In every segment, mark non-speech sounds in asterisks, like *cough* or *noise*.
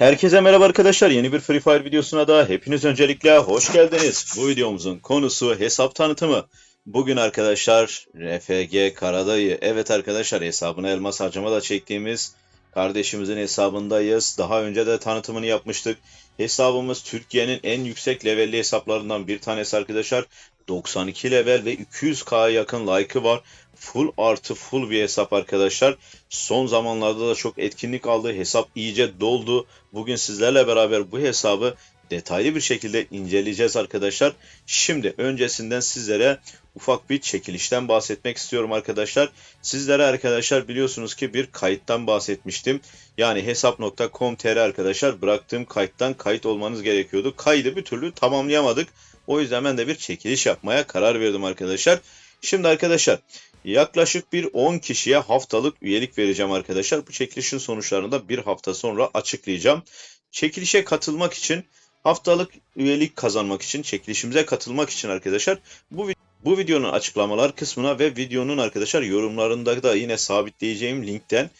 Herkese merhaba arkadaşlar. Yeni bir Free Fire videosuna da hepiniz öncelikle hoş geldiniz. Bu videomuzun konusu hesap tanıtımı. Bugün arkadaşlar RFG Karadayı. Evet arkadaşlar hesabına elmas harcama da çektiğimiz kardeşimizin hesabındayız. Daha önce de tanıtımını yapmıştık. Hesabımız Türkiye'nin en yüksek levelli hesaplarından bir tanesi arkadaşlar. 92 level ve 200k'ya yakın like'ı var. Full artı full bir hesap arkadaşlar. Son zamanlarda da çok etkinlik aldı. Hesap iyice doldu. Bugün sizlerle beraber bu hesabı detaylı bir şekilde inceleyeceğiz arkadaşlar. Şimdi öncesinden sizlere ufak bir çekilişten bahsetmek istiyorum arkadaşlar. Sizlere arkadaşlar biliyorsunuz ki bir kayıttan bahsetmiştim. Yani hesap.com.tr arkadaşlar bıraktığım kayıttan kayıt olmanız gerekiyordu. Kaydı bir türlü tamamlayamadık. O yüzden ben de bir çekiliş yapmaya karar verdim arkadaşlar. Şimdi arkadaşlar yaklaşık bir 10 kişiye haftalık üyelik vereceğim arkadaşlar. Bu çekilişin sonuçlarını da bir hafta sonra açıklayacağım. Çekilişe katılmak için haftalık üyelik kazanmak için çekilişimize katılmak için arkadaşlar bu bu videonun açıklamalar kısmına ve videonun arkadaşlar yorumlarında da yine sabitleyeceğim linkten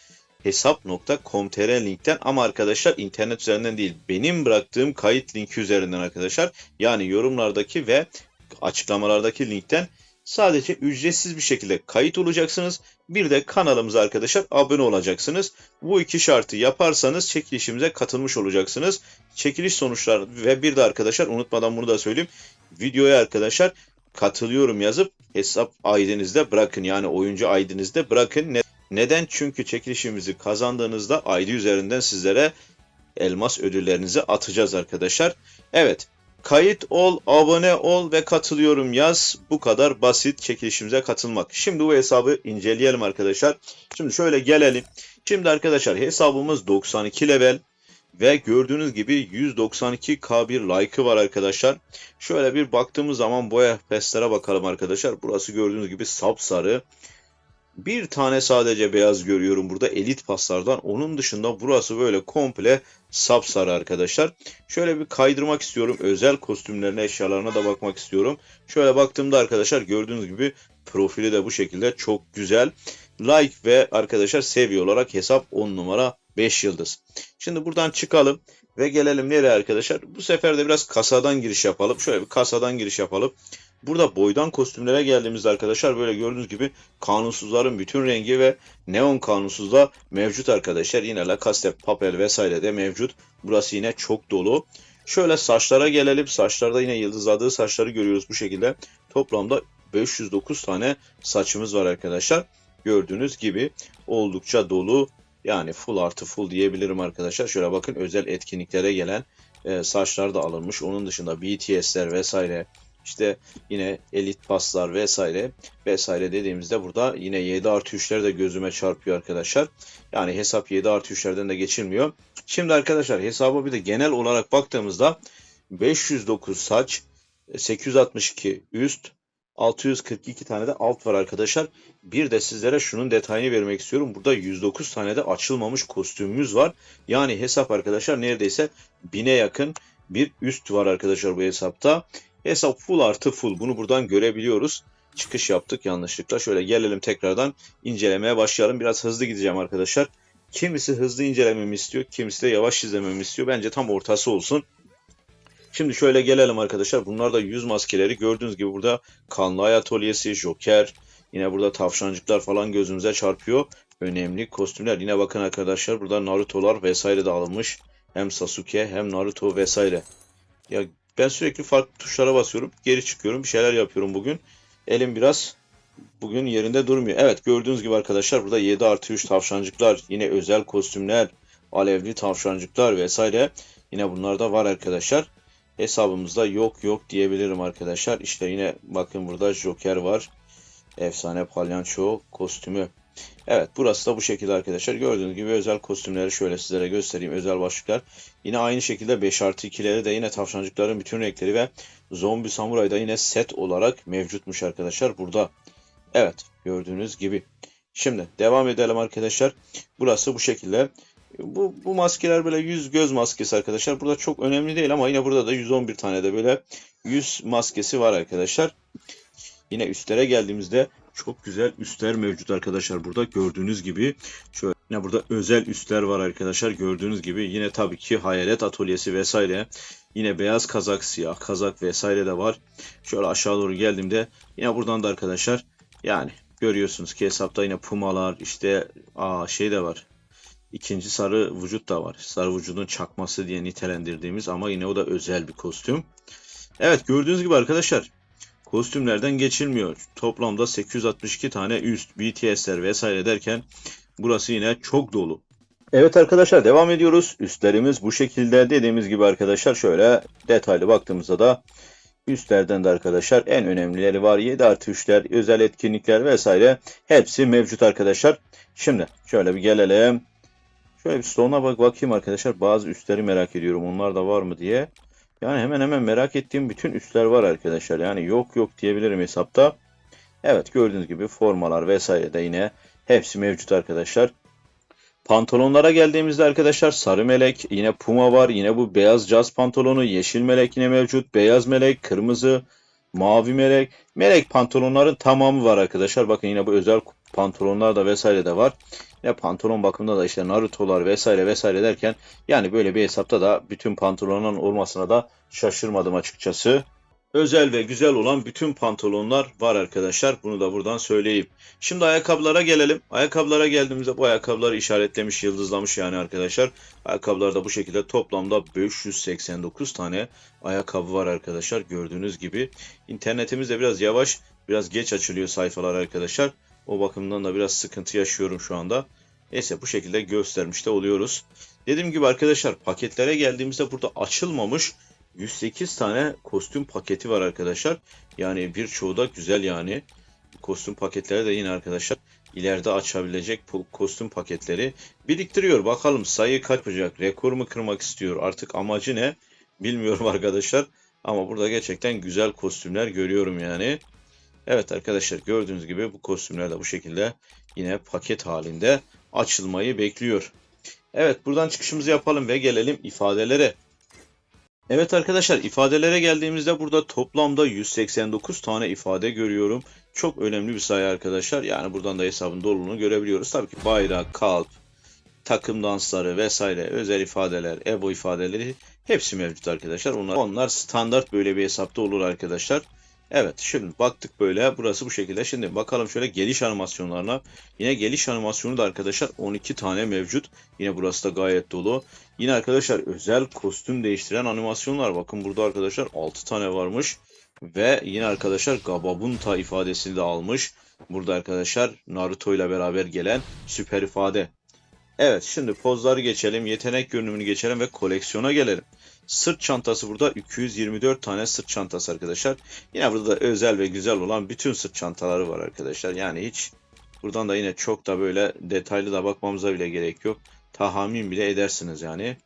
hesap.com.tr linkten. Ama arkadaşlar internet üzerinden değil benim bıraktığım kayıt linki üzerinden arkadaşlar. Yani yorumlardaki ve açıklamalardaki linkten sadece ücretsiz bir şekilde kayıt olacaksınız. Bir de kanalımıza arkadaşlar abone olacaksınız. Bu iki şartı yaparsanız çekilişimize katılmış olacaksınız. Çekiliş sonuçları ve bir de arkadaşlar unutmadan bunu da söyleyeyim. Videoya arkadaşlar katılıyorum yazıp hesap ID'nizde bırakın. Yani oyuncu ID'nizde bırakın. Ne- Neden? Çünkü çekilişimizi kazandığınızda ID üzerinden sizlere elmas ödüllerinizi atacağız arkadaşlar. Evet. Kayıt ol, abone ol ve katılıyorum yaz. Bu kadar basit çekilişimize katılmak. Şimdi bu hesabı inceleyelim arkadaşlar. Şimdi şöyle gelelim. Şimdi arkadaşlar hesabımız 92 level ve gördüğünüz gibi 192k bir like'ı var arkadaşlar. Şöyle bir baktığımız zaman boya pestlere bakalım arkadaşlar. Burası gördüğünüz gibi sapsarı. Bir tane sadece beyaz görüyorum burada elit paslardan. Onun dışında burası böyle komple sapsarı arkadaşlar. Şöyle bir kaydırmak istiyorum. Özel kostümlerine, eşyalarına da bakmak istiyorum. Şöyle baktığımda arkadaşlar gördüğünüz gibi profili de bu şekilde çok güzel. Like ve arkadaşlar seviye olarak hesap 10 numara 5 yıldız. Şimdi buradan çıkalım ve gelelim nereye arkadaşlar? Bu sefer de biraz kasadan giriş yapalım. Şöyle bir kasadan giriş yapalım. Burada boydan kostümlere geldiğimizde arkadaşlar böyle gördüğünüz gibi kanunsuzların bütün rengi ve neon kanunsuz da mevcut arkadaşlar. Yine Lacoste papel vesaire de mevcut. Burası yine çok dolu. Şöyle saçlara gelelim. Saçlarda yine yıldızladığı saçları görüyoruz bu şekilde. Toplamda 509 tane saçımız var arkadaşlar. Gördüğünüz gibi oldukça dolu. Yani full artı full diyebilirim arkadaşlar. Şöyle bakın özel etkinliklere gelen e, saçlar da alınmış. Onun dışında BTS'ler vesaire işte yine elit paslar vesaire vesaire dediğimizde burada yine 7 artı 3'ler de gözüme çarpıyor arkadaşlar. Yani hesap 7 artı 3'lerden de geçilmiyor. Şimdi arkadaşlar hesaba bir de genel olarak baktığımızda 509 saç, 862 üst, 642 tane de alt var arkadaşlar. Bir de sizlere şunun detayını vermek istiyorum. Burada 109 tane de açılmamış kostümümüz var. Yani hesap arkadaşlar neredeyse 1000'e yakın bir üst var arkadaşlar bu hesapta. Hesap full artı full. Bunu buradan görebiliyoruz. Çıkış yaptık yanlışlıkla. Şöyle gelelim tekrardan incelemeye başlayalım. Biraz hızlı gideceğim arkadaşlar. Kimisi hızlı incelememi istiyor. Kimisi de yavaş izlememi istiyor. Bence tam ortası olsun. Şimdi şöyle gelelim arkadaşlar. Bunlar da yüz maskeleri. Gördüğünüz gibi burada kanlı ay atölyesi, joker. Yine burada tavşancıklar falan gözümüze çarpıyor. Önemli kostümler. Yine bakın arkadaşlar burada Naruto'lar vesaire de alınmış. Hem Sasuke hem Naruto vesaire. Ya ben sürekli farklı tuşlara basıyorum. Geri çıkıyorum. Bir şeyler yapıyorum bugün. Elim biraz bugün yerinde durmuyor. Evet gördüğünüz gibi arkadaşlar burada 7 artı 3 tavşancıklar. Yine özel kostümler. Alevli tavşancıklar vesaire. Yine bunlar da var arkadaşlar. Hesabımızda yok yok diyebilirim arkadaşlar. İşte yine bakın burada Joker var. Efsane palyanço kostümü. Evet burası da bu şekilde arkadaşlar. Gördüğünüz gibi özel kostümleri şöyle sizlere göstereyim. Özel başlıklar. Yine aynı şekilde 5 artı 2'leri de yine tavşancıkların bütün renkleri ve zombi samurayda yine set olarak mevcutmuş arkadaşlar burada. Evet gördüğünüz gibi. Şimdi devam edelim arkadaşlar. Burası bu şekilde. Bu, bu maskeler böyle yüz göz maskesi arkadaşlar. Burada çok önemli değil ama yine burada da 111 tane de böyle yüz maskesi var arkadaşlar. Yine üstlere geldiğimizde çok güzel üstler mevcut arkadaşlar burada gördüğünüz gibi. Şöyle Yine burada özel üstler var arkadaşlar. Gördüğünüz gibi yine tabii ki hayalet atölyesi vesaire. Yine beyaz kazak, siyah kazak vesaire de var. Şöyle aşağı doğru geldiğimde yine buradan da arkadaşlar yani görüyorsunuz ki hesapta yine pumalar işte aa şey de var. İkinci sarı vücut da var. Sarı vücudun çakması diye nitelendirdiğimiz ama yine o da özel bir kostüm. Evet gördüğünüz gibi arkadaşlar kostümlerden geçilmiyor. Toplamda 862 tane üst, BTS'ler vesaire derken burası yine çok dolu. Evet arkadaşlar devam ediyoruz. Üstlerimiz bu şekilde dediğimiz gibi arkadaşlar şöyle detaylı baktığımızda da üstlerden de arkadaşlar en önemlileri var. 7 artı 3'ler, özel etkinlikler vesaire hepsi mevcut arkadaşlar. Şimdi şöyle bir gelelim. Şöyle bir stone'a bak bakayım arkadaşlar. Bazı üstleri merak ediyorum. Onlar da var mı diye. Yani hemen hemen merak ettiğim bütün üstler var arkadaşlar. Yani yok yok diyebilirim hesapta. Evet gördüğünüz gibi formalar vesaire de yine hepsi mevcut arkadaşlar. Pantolonlara geldiğimizde arkadaşlar sarı melek, yine puma var, yine bu beyaz caz pantolonu, yeşil melek yine mevcut, beyaz melek, kırmızı, mavi melek. Melek pantolonların tamamı var arkadaşlar. Bakın yine bu özel pantolonlar da vesaire de var. Yine pantolon bakımında da işte Naruto'lar vesaire vesaire derken yani böyle bir hesapta da bütün pantolonların olmasına da şaşırmadım açıkçası. Özel ve güzel olan bütün pantolonlar var arkadaşlar. Bunu da buradan söyleyeyim. Şimdi ayakkabılara gelelim. Ayakkabılara geldiğimizde bu ayakkabıları işaretlemiş, yıldızlamış yani arkadaşlar. Ayakkabılarda bu şekilde toplamda 589 tane ayakkabı var arkadaşlar. Gördüğünüz gibi. İnternetimizde biraz yavaş, biraz geç açılıyor sayfalar arkadaşlar. O bakımdan da biraz sıkıntı yaşıyorum şu anda. Neyse bu şekilde göstermiş de oluyoruz. Dediğim gibi arkadaşlar paketlere geldiğimizde burada açılmamış 108 tane kostüm paketi var arkadaşlar. Yani birçoğu da güzel yani. Kostüm paketleri de yine arkadaşlar ileride açabilecek kostüm paketleri biriktiriyor. Bakalım sayı kaç yapacak? Rekor mu kırmak istiyor? Artık amacı ne? Bilmiyorum *laughs* arkadaşlar. Ama burada gerçekten güzel kostümler görüyorum yani. Evet arkadaşlar gördüğünüz gibi bu kostümler de bu şekilde yine paket halinde açılmayı bekliyor. Evet buradan çıkışımızı yapalım ve gelelim ifadelere. Evet arkadaşlar ifadelere geldiğimizde burada toplamda 189 tane ifade görüyorum. Çok önemli bir sayı arkadaşlar. Yani buradan da hesabın doluluğunu görebiliyoruz. Tabii ki bayrak, kalp, takım dansları vesaire özel ifadeler, EVO ifadeleri hepsi mevcut arkadaşlar. Onlar, onlar standart böyle bir hesapta olur arkadaşlar. Evet şimdi baktık böyle burası bu şekilde. Şimdi bakalım şöyle geliş animasyonlarına. Yine geliş animasyonu da arkadaşlar 12 tane mevcut. Yine burası da gayet dolu. Yine arkadaşlar özel kostüm değiştiren animasyonlar. Bakın burada arkadaşlar 6 tane varmış. Ve yine arkadaşlar Gababunta ifadesini de almış. Burada arkadaşlar Naruto ile beraber gelen süper ifade. Evet şimdi pozları geçelim. Yetenek görünümünü geçelim ve koleksiyona gelelim. Sırt çantası burada 224 tane sırt çantası arkadaşlar. Yine burada da özel ve güzel olan bütün sırt çantaları var arkadaşlar. Yani hiç buradan da yine çok da böyle detaylı da bakmamıza bile gerek yok. Tahmin bile edersiniz yani.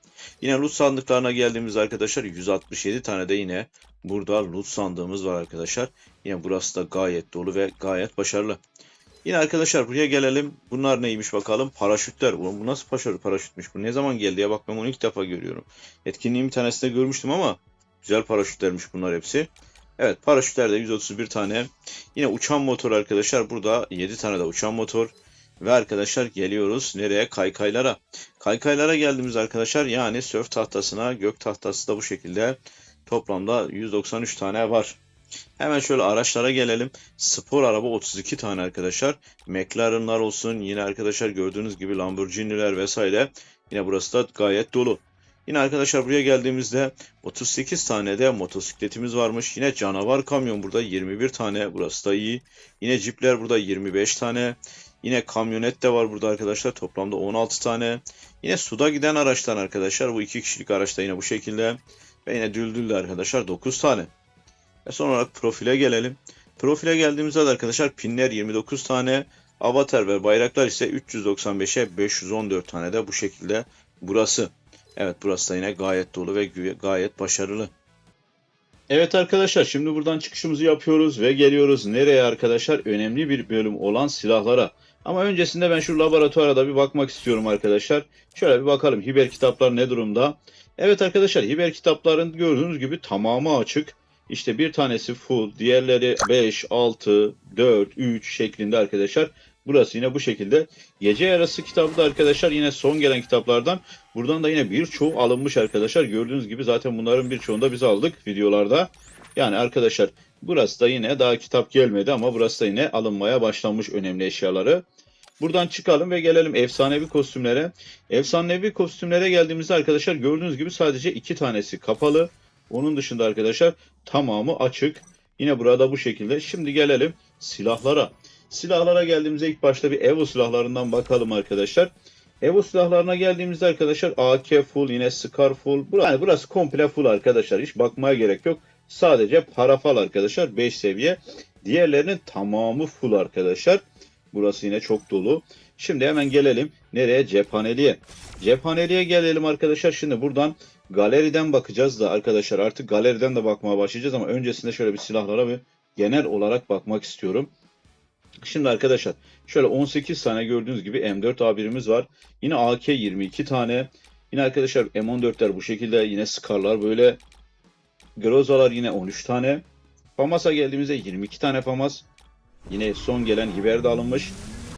Yine loot sandıklarına geldiğimiz arkadaşlar 167 tane de yine burada loot sandığımız var arkadaşlar. Yine burası da gayet dolu ve gayet başarılı. Yine arkadaşlar buraya gelelim. Bunlar neymiş bakalım. Paraşütler. Bu nasıl paraşüt, paraşütmüş? Bu ne zaman geldi ya? Bak ben onu ilk defa görüyorum. Etkinliğin bir tanesinde görmüştüm ama güzel paraşütlermiş bunlar hepsi. Evet paraşütlerde 131 tane. Yine uçan motor arkadaşlar. Burada 7 tane de uçan motor. Ve arkadaşlar geliyoruz nereye? Kaykaylara. Kaykaylara geldiğimiz arkadaşlar yani sörf tahtasına gök tahtası da bu şekilde toplamda 193 tane var. Hemen şöyle araçlara gelelim. Spor araba 32 tane arkadaşlar. McLaren'lar olsun. Yine arkadaşlar gördüğünüz gibi Lamborghini'ler vesaire. Yine burası da gayet dolu. Yine arkadaşlar buraya geldiğimizde 38 tane de motosikletimiz varmış. Yine canavar kamyon burada 21 tane. Burası da iyi. Yine cipler burada 25 tane. Yine kamyonet de var burada arkadaşlar. Toplamda 16 tane. Yine suda giden araçlar arkadaşlar. Bu iki kişilik araçta yine bu şekilde. Ve yine düldüllü arkadaşlar 9 tane. Ve son olarak profile gelelim. Profile geldiğimizde de arkadaşlar pinler 29 tane, avatar ve bayraklar ise 395'e 514 tane de bu şekilde burası. Evet burası da yine gayet dolu ve gayet başarılı. Evet arkadaşlar şimdi buradan çıkışımızı yapıyoruz ve geliyoruz nereye arkadaşlar? Önemli bir bölüm olan silahlara. Ama öncesinde ben şu laboratuvara da bir bakmak istiyorum arkadaşlar. Şöyle bir bakalım hiber kitaplar ne durumda? Evet arkadaşlar hiber kitapların gördüğünüz gibi tamamı açık. İşte bir tanesi full, diğerleri 5, 6, 4, 3 şeklinde arkadaşlar. Burası yine bu şekilde. Gece Yarısı kitabı da arkadaşlar yine son gelen kitaplardan. Buradan da yine birçoğu alınmış arkadaşlar. Gördüğünüz gibi zaten bunların birçoğunu da biz aldık videolarda. Yani arkadaşlar burası da yine daha kitap gelmedi ama burası da yine alınmaya başlanmış önemli eşyaları. Buradan çıkalım ve gelelim efsanevi kostümlere. Efsanevi kostümlere geldiğimizde arkadaşlar gördüğünüz gibi sadece iki tanesi kapalı. Onun dışında arkadaşlar tamamı açık. Yine burada bu şekilde. Şimdi gelelim silahlara. Silahlara geldiğimizde ilk başta bir Evo silahlarından bakalım arkadaşlar. Evo silahlarına geldiğimizde arkadaşlar AK full yine Scar full. Yani burası komple full arkadaşlar. Hiç bakmaya gerek yok. Sadece parafal arkadaşlar 5 seviye. Diğerlerinin tamamı full arkadaşlar. Burası yine çok dolu. Şimdi hemen gelelim nereye? Cephaneliğe. Cephaneliğe gelelim arkadaşlar. Şimdi buradan galeriden bakacağız da arkadaşlar artık galeriden de bakmaya başlayacağız ama öncesinde şöyle bir silahlara bir genel olarak bakmak istiyorum. Şimdi arkadaşlar şöyle 18 tane gördüğünüz gibi M4 A1'imiz var. Yine AK 22 tane. Yine arkadaşlar M14'ler bu şekilde. Yine Scar'lar böyle. Groza'lar yine 13 tane. FAMAS'a geldiğimizde 22 tane FAMAS. Yine son gelen Hiber de alınmış.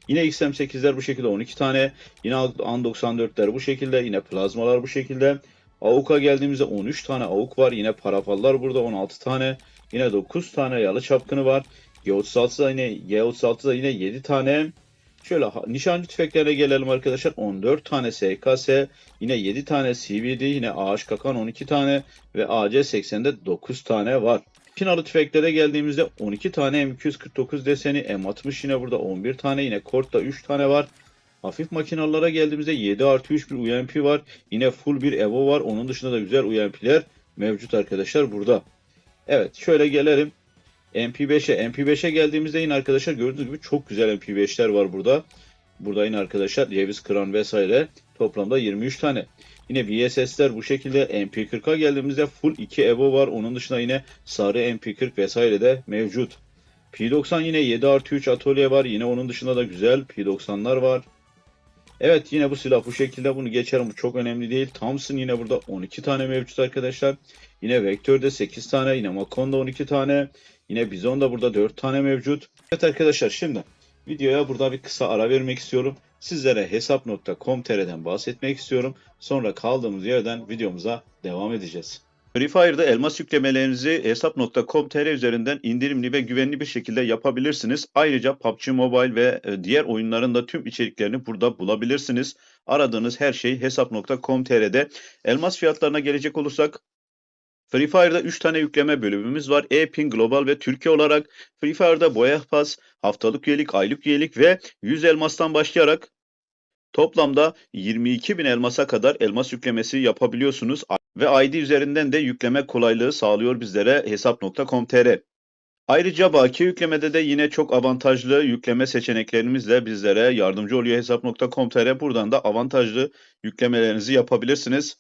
Yine XM8'ler bu şekilde 12 tane. Yine An94'ler bu şekilde. Yine plazmalar bu şekilde. AUK'a geldiğimizde 13 tane AUK var. Yine parafallar burada 16 tane. Yine 9 tane yalı çapkını var. G36'da yine G36'da yine 7 tane. Şöyle nişancı tüfeklerine gelelim arkadaşlar. 14 tane SKS, yine 7 tane CVD, yine AHKK'ın 12 tane ve AC80'de 9 tane var. Pinalı tüfeklere geldiğimizde 12 tane M249 deseni, M60 yine burada 11 tane, yine Kort'ta 3 tane var. Hafif makinalara geldiğimizde 7 artı 3 bir UMP var. Yine full bir Evo var. Onun dışında da güzel UMP'ler mevcut arkadaşlar burada. Evet şöyle gelelim. MP5'e. MP5'e geldiğimizde yine arkadaşlar gördüğünüz gibi çok güzel MP5'ler var burada. Burada yine arkadaşlar ceviz kıran vesaire toplamda 23 tane. Yine VSS'ler bu şekilde MP40'a geldiğimizde full 2 Evo var. Onun dışında yine sarı MP40 vesaire de mevcut. P90 yine 7 artı 3 atölye var. Yine onun dışında da güzel P90'lar var. Evet yine bu silah bu şekilde bunu geçerim. Bu çok önemli değil. Thompson yine burada 12 tane mevcut arkadaşlar. Yine Vector'da 8 tane. Yine Macon'da 12 tane. Yine Bizon'da burada 4 tane mevcut. Evet arkadaşlar şimdi videoya burada bir kısa ara vermek istiyorum. Sizlere hesap.com.tr'den bahsetmek istiyorum. Sonra kaldığımız yerden videomuza devam edeceğiz. Free Fire'da elmas yüklemelerinizi hesap.com.tr üzerinden indirimli ve güvenli bir şekilde yapabilirsiniz. Ayrıca PUBG Mobile ve e, diğer oyunların da tüm içeriklerini burada bulabilirsiniz. Aradığınız her şey hesap.com.tr'de. Elmas fiyatlarına gelecek olursak Free Fire'da 3 tane yükleme bölümümüz var. E-Pin, Global ve Türkiye olarak. Free Fire'da boya pas, haftalık üyelik, aylık üyelik ve 100 elmastan başlayarak toplamda 22 bin elmasa kadar elmas yüklemesi yapabiliyorsunuz. Ve ID üzerinden de yükleme kolaylığı sağlıyor bizlere hesap.com.tr. Ayrıca baki yüklemede de yine çok avantajlı yükleme seçeneklerimizle bizlere yardımcı oluyor hesap.com.tr. Buradan da avantajlı yüklemelerinizi yapabilirsiniz.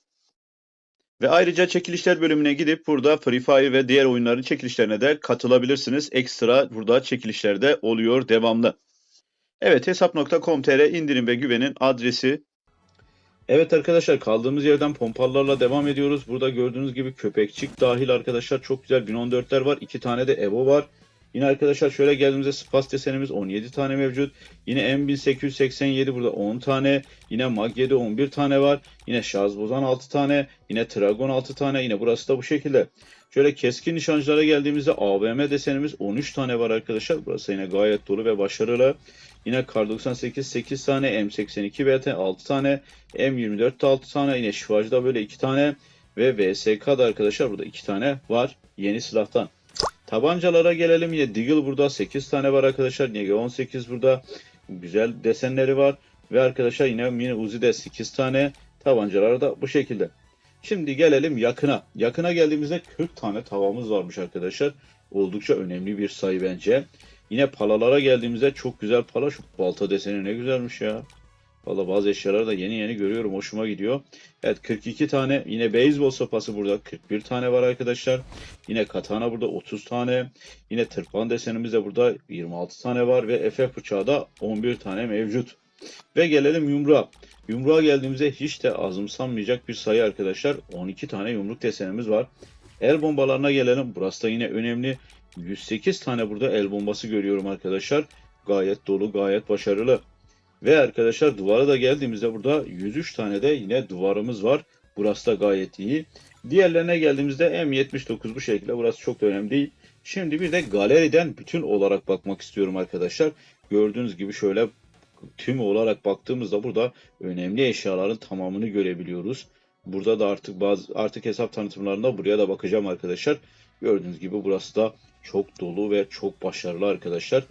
Ve ayrıca çekilişler bölümüne gidip burada Free Fire ve diğer oyunların çekilişlerine de katılabilirsiniz. Ekstra burada çekilişler de oluyor devamlı. Evet hesap.com.tr indirim ve güvenin adresi. Evet arkadaşlar kaldığımız yerden pompalarla devam ediyoruz. Burada gördüğünüz gibi köpekçik dahil arkadaşlar çok güzel 1014'ler var. 2 tane de Evo var. Yine arkadaşlar şöyle geldiğimizde Spas desenimiz 17 tane mevcut. Yine M1887 burada 10 tane. Yine Mag 7 11 tane var. Yine Şarj Bozan 6 tane. Yine Tragon 6 tane. Yine burası da bu şekilde. Şöyle keskin nişancılara geldiğimizde AVM desenimiz 13 tane var arkadaşlar. Burası yine gayet dolu ve başarılı. Yine Kar 98 8 tane. M82 BT 6 tane. M24 de 6 tane. Yine Şifacı'da böyle 2 tane. Ve VSK'da arkadaşlar burada 2 tane var. Yeni silahtan. Tabancalara gelelim. Yine Deagle burada 8 tane var arkadaşlar. Yine 18 burada. Güzel desenleri var. Ve arkadaşlar yine mini Uzi'de 8 tane. Tabancalar da bu şekilde. Şimdi gelelim yakına. Yakına geldiğimizde 40 tane tavamız varmış arkadaşlar. Oldukça önemli bir sayı bence. Yine palalara geldiğimizde çok güzel pala. Şu balta deseni ne güzelmiş ya. Valla bazı eşyaları da yeni yeni görüyorum. Hoşuma gidiyor. Evet 42 tane. Yine beyzbol sopası burada 41 tane var arkadaşlar. Yine katana burada 30 tane. Yine tırpan desenimiz de burada 26 tane var. Ve Efe bıçağı da 11 tane mevcut. Ve gelelim yumruğa. Yumruğa geldiğimizde hiç de azımsanmayacak bir sayı arkadaşlar. 12 tane yumruk desenimiz var. El bombalarına gelelim. Burası da yine önemli. 108 tane burada el bombası görüyorum arkadaşlar. gayet dolu, gayet başarılı. Ve arkadaşlar duvara da geldiğimizde burada 103 tane de yine duvarımız var. Burası da gayet iyi. Diğerlerine geldiğimizde M79 bu şekilde. Burası çok da önemli değil. Şimdi bir de galeriden bütün olarak bakmak istiyorum arkadaşlar. Gördüğünüz gibi şöyle tüm olarak baktığımızda burada önemli eşyaların tamamını görebiliyoruz. Burada da artık bazı artık hesap tanıtımlarında buraya da bakacağım arkadaşlar. Gördüğünüz gibi burası da çok dolu ve çok başarılı arkadaşlar.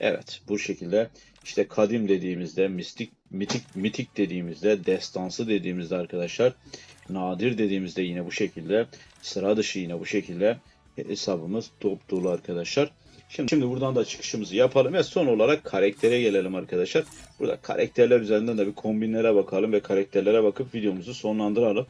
Evet bu şekilde işte kadim dediğimizde mistik mitik mitik dediğimizde destansı dediğimizde arkadaşlar nadir dediğimizde yine bu şekilde sıra dışı yine bu şekilde hesabımız top dolu arkadaşlar. Şimdi, şimdi buradan da çıkışımızı yapalım ve son olarak karaktere gelelim arkadaşlar. Burada karakterler üzerinden de bir kombinlere bakalım ve karakterlere bakıp videomuzu sonlandıralım.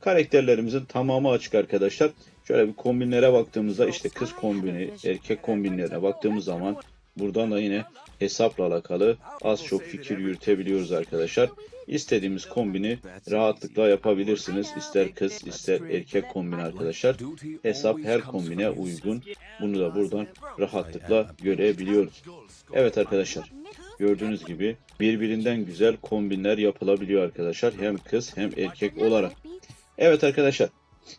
Karakterlerimizin tamamı açık arkadaşlar. Şöyle bir kombinlere baktığımızda işte kız kombini, erkek kombinlerine baktığımız zaman buradan da yine hesapla alakalı az çok fikir yürütebiliyoruz arkadaşlar. İstediğimiz kombini rahatlıkla yapabilirsiniz. İster kız ister erkek kombini arkadaşlar. Hesap her kombine uygun. Bunu da buradan rahatlıkla görebiliyoruz. Evet arkadaşlar gördüğünüz gibi birbirinden güzel kombinler yapılabiliyor arkadaşlar. Hem kız hem erkek olarak. Evet arkadaşlar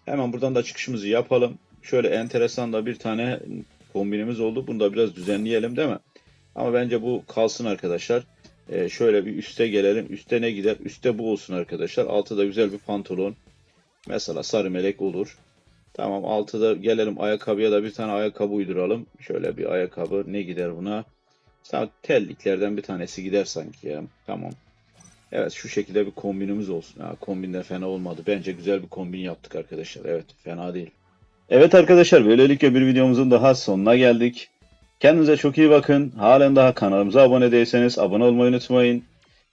hemen buradan da çıkışımızı yapalım. Şöyle enteresan da bir tane kombinimiz oldu. Bunu da biraz düzenleyelim değil mi? Ama bence bu kalsın arkadaşlar. Ee, şöyle bir üste gelelim. Üste ne gider? Üste bu olsun arkadaşlar. Altıda güzel bir pantolon. Mesela sarı melek olur. Tamam altıda gelelim ayakkabıya da bir tane ayakkabı uyduralım. Şöyle bir ayakkabı ne gider buna? Sanki telliklerden bir tanesi gider sanki ya. Tamam. Evet şu şekilde bir kombinimiz olsun. Ha, kombin de fena olmadı. Bence güzel bir kombin yaptık arkadaşlar. Evet fena değil. Evet arkadaşlar böylelikle bir videomuzun daha sonuna geldik. Kendinize çok iyi bakın. Halen daha kanalımıza abone değilseniz abone olmayı unutmayın.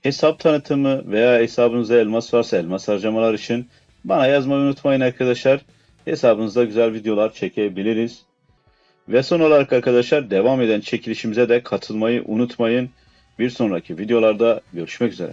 Hesap tanıtımı veya hesabınızda elmas varsa elmas harcamalar için bana yazmayı unutmayın arkadaşlar. Hesabınızda güzel videolar çekebiliriz. Ve son olarak arkadaşlar devam eden çekilişimize de katılmayı unutmayın. Bir sonraki videolarda görüşmek üzere.